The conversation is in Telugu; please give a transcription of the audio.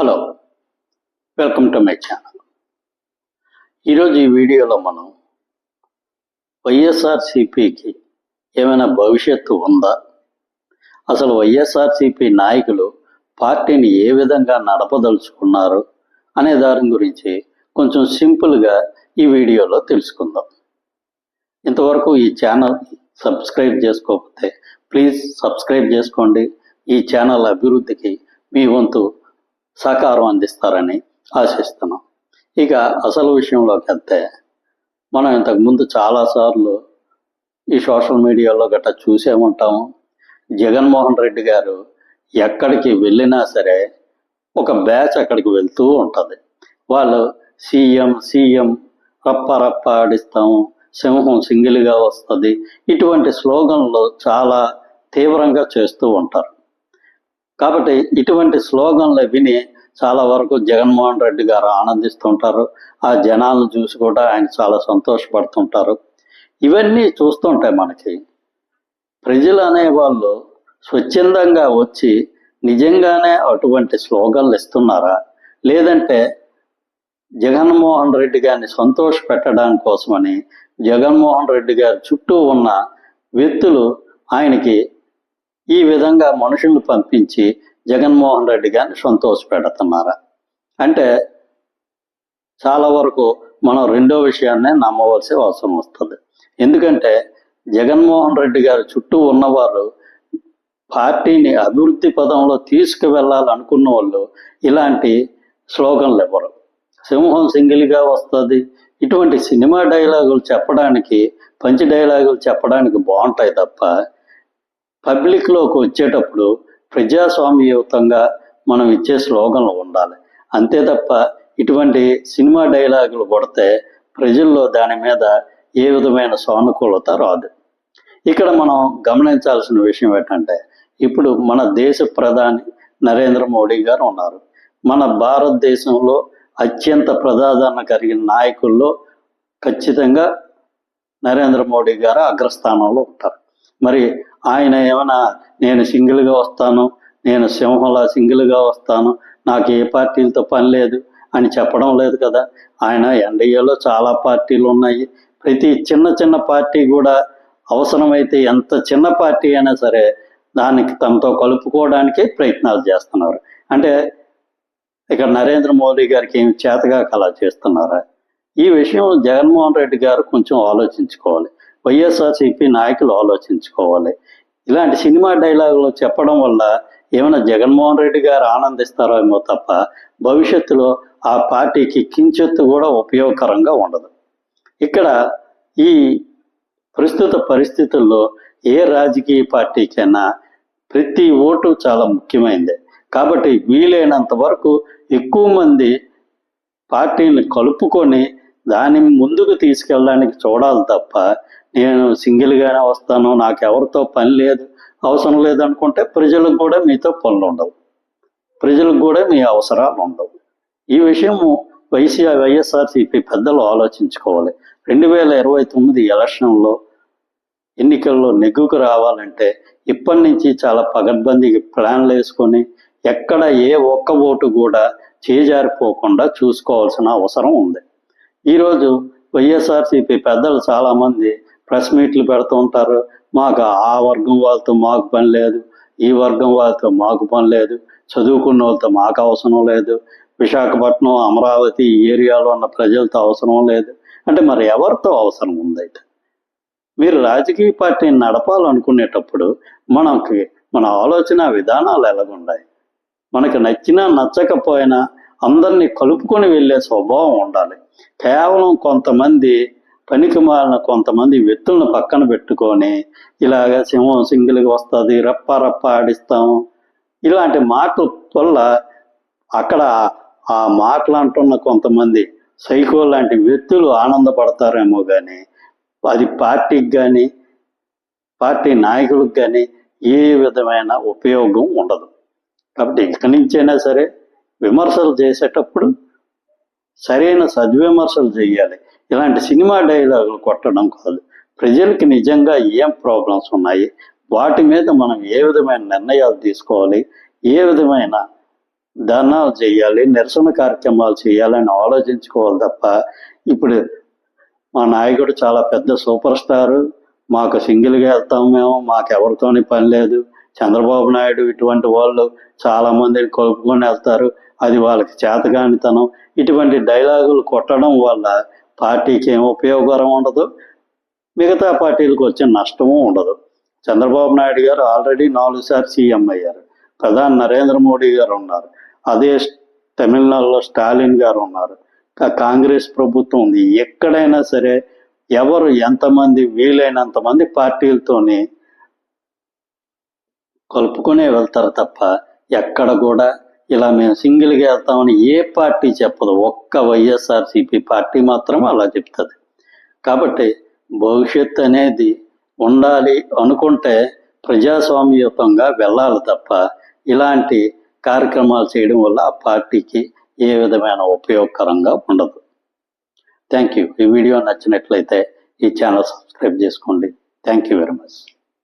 Hello welcome to my channel. ఈరోజు ఈ వీడియోలో మనం వైఎస్ఆర్సిపికి ఏమైనా భవిష్యత్తు ఉందా? అసలు వైఎస్ఆర్సిపి నాయకులు పార్టీని ఏ విధంగా నడపదలుచుకున్నారు అనే దాని గురించి కొంచెం సింపుల్గా ఈ వీడియోలో తెలుసుకుందాం. ఇంతవరకు ఈ ఛానల్ సబ్స్క్రైబ్ చేసుకోకపోతే ప్లీజ్ సబ్స్క్రైబ్ చేసుకోండి. ఈ ఛానల్ అభివృద్ధికి మీ వంతు సహకారం అందిస్తారని ఆశిస్తున్నాం. ఇక అసలు విషయంలోకి వెళ్తే మనం ఇంతకుముందు చాలాసార్లు ఈ సోషల్ మీడియాలో గట్రా చూసే ఉంటాము జగన్మోహన్ రెడ్డి గారు ఎక్కడికి వెళ్ళినా సరే ఒక బ్యాచ్ అక్కడికి వెళ్తూ ఉంటుంది. వాళ్ళు సీఎం సీఎం రప్ప రప్ప ఆడిస్తాము సింహం సింగిల్గా వస్తుంది. ఇటువంటి స్లోగన్లు చాలా తీవ్రంగా చేస్తూ ఉంటారు. కాబట్టి ఇటువంటి స్లోగన్లు విని చాలా వరకు జగన్మోహన్ రెడ్డి గారు ఆనందిస్తుంటారు. ఆ జనాలను చూసి కూడా ఆయన చాలా సంతోషపడుతుంటారు. ఇవన్నీ చూస్తుంటాయి మనకి ప్రజలు అనేవాళ్ళు స్వచ్ఛందంగా వచ్చి నిజంగానే అటువంటి స్లోగన్లు ఇస్తున్నారా? లేదంటే జగన్మోహన్ రెడ్డి గారిని సంతోష పెట్టడం కోసమని జగన్మోహన్ రెడ్డి గారి చుట్టూ ఉన్న వ్యక్తులు ఆయనకి ఈ విధంగా మనుషులను పంపించి జగన్మోహన్ రెడ్డి గారిని సంతోష పెడుతున్నారా అంటే చాలా వరకు మనం రెండో విషయాన్నే నమ్మవలసి అవసరం వస్తుంది. ఎందుకంటే జగన్మోహన్ రెడ్డి గారి చుట్టూ ఉన్నవారు పార్టీని అభివృద్ధి పదంలో తీసుకువెళ్ళాలనుకున్న వాళ్ళు ఇలాంటి స్లోగన్లు ఇవ్వరు. సింహం సింగిల్గా వస్తుంది. ఇటువంటి సినిమా డైలాగులు చెప్పడానికి పంచి డైలాగులు చెప్పడానికి బాగుంటాయి తప్ప పబ్లిక్లోకి వచ్చేటప్పుడు ప్రజాస్వామ్యయుతంగా మనం ఇచ్చే స్లోగన్లు ఉండాలి. అంతే తప్ప ఇటువంటి సినిమా డైలాగులు కొడితే ప్రజల్లో దాని మీద ఏ విధమైన సానుకూలత రాదు. ఇక్కడ మనం గమనించాల్సిన విషయం ఏంటంటే ఇప్పుడు మన దేశ ప్రధాని నరేంద్ర మోడీ గారు ఉన్నారు. మన భారతదేశంలో అత్యంత ప్రజాదరణ కలిగిన నాయకుల్లో ఖచ్చితంగా నరేంద్ర మోడీ గారు అగ్రస్థానంలో ఉంటారు. మరి ఆయన ఏమైనా నేను సింగిల్గా వస్తాను నేను సింహంలా సింగిల్గా వస్తాను నాకు ఏ పార్టీలతో పని లేదు అని చెప్పడం లేదు కదా. ఆయన ఎన్డీఏలో చాలా పార్టీలు ఉన్నాయి. ప్రతి చిన్న చిన్న పార్టీ కూడా అవసరమైతే ఎంత చిన్న పార్టీ అయినా సరే దానికి తమతో కలుపుకోవడానికే ప్రయత్నాలు చేస్తున్నారు. అంటే ఇక్కడ నరేంద్ర మోదీ గారికి ఏమి చేతగా కళ చేస్తున్నారా? ఈ విషయం జగన్మోహన్ రెడ్డి గారు కొంచెం ఆలోచించుకోవాలి. వైఎస్ఆర్సీపీ నాయకులు ఆలోచించుకోవాలి. ఇలాంటి సినిమా డైలాగులు చెప్పడం వల్ల ఏమైనా జగన్మోహన్ రెడ్డి గారు ఆనందిస్తారో ఏమో తప్ప భవిష్యత్తులో ఆ పార్టీకి కించెత్తు కూడా ఉపయోగకరంగా ఉండదు. ఇక్కడ ఈ ప్రస్తుత పరిస్థితుల్లో ఏ రాజకీయ పార్టీకైనా ప్రతి ఓటు చాలా ముఖ్యమైనది కాబట్టి వీలైనంత వరకు ఎక్కువ మంది పార్టీని కలుపుకొని దాన్ని ముందుకు తీసుకెళ్ళడానికి చూడాలి తప్ప నేను సింగిల్గానే వస్తాను నాకు ఎవరితో పని లేదు అవసరం లేదనుకుంటే ప్రజలకు కూడా మీతో పనులు ఉండవు. ప్రజలకు కూడా మీ అవసరాలు ఉండవు. ఈ విషయము వైసీ వైఎస్ఆర్సీపీ పెద్దలు ఆలోచించుకోవాలి. రెండు వేల ఇరవై తొమ్మిది ఎలక్షన్లో ఎన్నికల్లో నెగ్గుకు రావాలంటే ఇప్పటి నుంచి చాలా పగడ్బందీకి ప్లాన్లు వేసుకొని ఎక్కడ ఏ ఒక్క ఓటు కూడా చేజారిపోకుండా చూసుకోవాల్సిన అవసరం ఉంది. ఈరోజు వైఎస్ఆర్సీపీ పెద్దలు చాలామంది ప్రెస్ మీట్లు పెడుతూ ఉంటారు. మాకు ఆ వర్గం వాళ్ళతో మాకు పని లేదు ఈ వర్గం వాళ్ళతో మాకు పని లేదు చదువుకున్న వాళ్ళతో మాకు అవసరం లేదు విశాఖపట్నం అమరావతి ఈ ఏరియాలో ఉన్న ప్రజలతో అవసరం లేదు. అంటే మరి ఎవరితో అవసరం ఉందైతే మీరు రాజకీయ పార్టీని నడపాలనుకునేటప్పుడు మనకి మన ఆలోచన విధానాలు ఎలాగుండాయి? మనకి నచ్చినా నచ్చకపోయినా అందరినీ కలుపుకొని వెళ్ళే స్వభావం ఉండాలి. కేవలం కొంతమంది పనికి మాలిన కొంతమంది వ్యక్తులను పక్కన పెట్టుకొని ఇలాగ సింహం సింగిల్గా వస్తుంది రప్ప రప్ప ఆడిస్తాము ఇలాంటి మాటల వల్ల అక్కడ ఆ మాటలు అంటున్న కొంతమంది సైకో లాంటి వ్యక్తులు ఆనందపడతారేమో కానీ అది పార్టీకి కానీ పార్టీ నాయకులకు కానీ ఏ విధమైన ఉపయోగం ఉండదు. కాబట్టి ఇక్కడి నుంచైనా సరే విమర్శలు చేసేటప్పుడు సరైన సద్విమర్శలు చేయాలి ఇలాంటి సినిమా డైలాగులు కొట్టడం కాదు. ప్రజలకి నిజంగా ఏం ప్రాబ్లమ్స్ ఉన్నాయి? వాటి మీద మనం ఏ విధమైన నిర్ణయాలు తీసుకోవాలి? ఏ విధమైన ధర్నాలు చేయాలి నిరసన కార్యక్రమాలు చేయాలని ఆలోచించుకోవాలి తప్ప ఇప్పుడు మా నాయకుడు చాలా పెద్ద సూపర్ స్టారు మాకు సింగిల్గా వెళ్తాం మేము మాకు ఎవరితోని పని లేదు. చంద్రబాబు నాయుడు ఇటువంటి వాళ్ళు చాలా మందిని కలుపుకొని వెళ్తారు. అది వాళ్ళకి చేతగానితనం ఇటువంటి డైలాగులు కొట్టడం వల్ల పార్టీకి ఏం ఉపయోగకరం ఉండదు మిగతా పార్టీలకు వచ్చే నష్టము ఉండదు. చంద్రబాబు నాయుడు గారు ఆల్రెడీ నాలుగు సార్లు సీఎం అయ్యారు. ప్రధాని నరేంద్ర మోడీ గారు ఉన్నారు. అదే తమిళనాడులో స్టాలిన్ గారు ఉన్నారు. కాంగ్రెస్ ప్రభుత్వం ఉంది. ఎక్కడైనా సరే ఎవరు ఎంతమంది వీలైనంత మంది పార్టీలతోని కలుపుకునే వెళ్తారు తప్ప ఎక్కడ కూడా ఇలా మేము సింగిల్గా వెళ్తామని ఏ పార్టీ చెప్పదు. ఒక్క వైఎస్ఆర్సీపీ పార్టీ మాత్రం అలా చెప్తుంది. కాబట్టి భవిష్యత్ అనేది ఉండాలి అనుకుంటే ప్రజాస్వామ్యయుతంగా వెళ్ళాలి తప్ప ఇలాంటి కార్యక్రమాలు చేయడం వల్ల ఆ పార్టీకి ఏ విధమైన ఉపయోగకరంగా ఉండదు. థ్యాంక్ యూ ఈ వీడియో నచ్చినట్లయితే ఈ ఛానల్ సబ్స్క్రైబ్ చేసుకోండి. Thank you very much